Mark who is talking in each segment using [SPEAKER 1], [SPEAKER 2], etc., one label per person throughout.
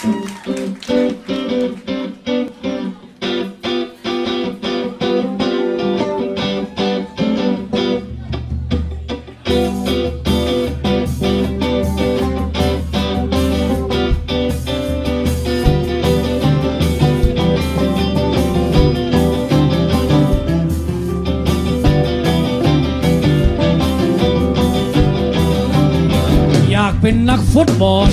[SPEAKER 1] อยากเป็นนักฟุตบอล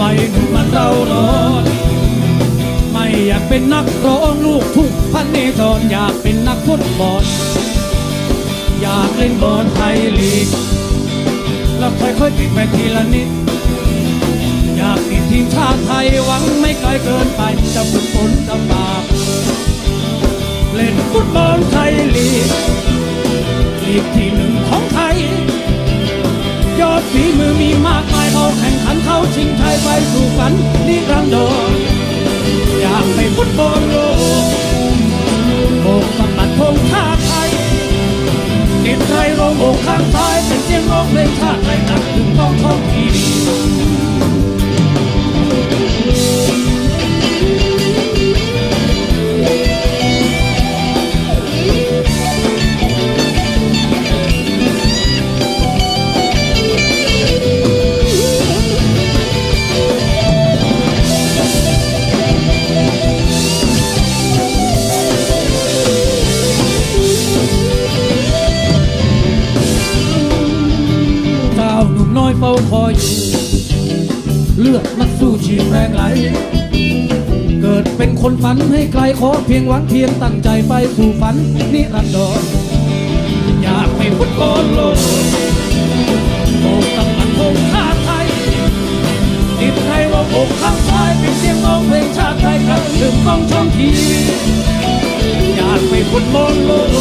[SPEAKER 1] วัยหนุ่มมันเราร้อนไม่อยากเป็นนักร้องลูกทุ่งพันนิทรอยากเป็นนักฟุตบอลอยากเล่นบอลไทยลีกแล้วค่อยๆติดไปทีละนิด อยากติดทีมชาติไทยหวังไม่ไกลเกินไปจะฝึกฝนลำบากเล่นฟุตบอลไทยลีก ชิงชัยไปสู่ฝันนิรันดรอยากไปฟุตบอลโลกโบกสมบัติธงชาติไทยติดไทยลงอกข้างซ้ายเป็นเสียงร้องเพลงชาติไทยนักถึงต้องท้องทีวี เฝ้าคอยอยู่ เลือดนักสู้ชีพแรงไหล เกิดเป็นคนฝันให้ไกลขอเพียงหวังเพียงตั้งใจไปสู่ฝันนิรันดรอยากไปฟุตบอลโลกโบกตำมันคงชาติไทยติดไทยลงอกข้างซ้ายเป็นเสียงร้องเพลงชาติไทยครับถึงต้องช่องทีวีอยากไปฟุตบอลโลก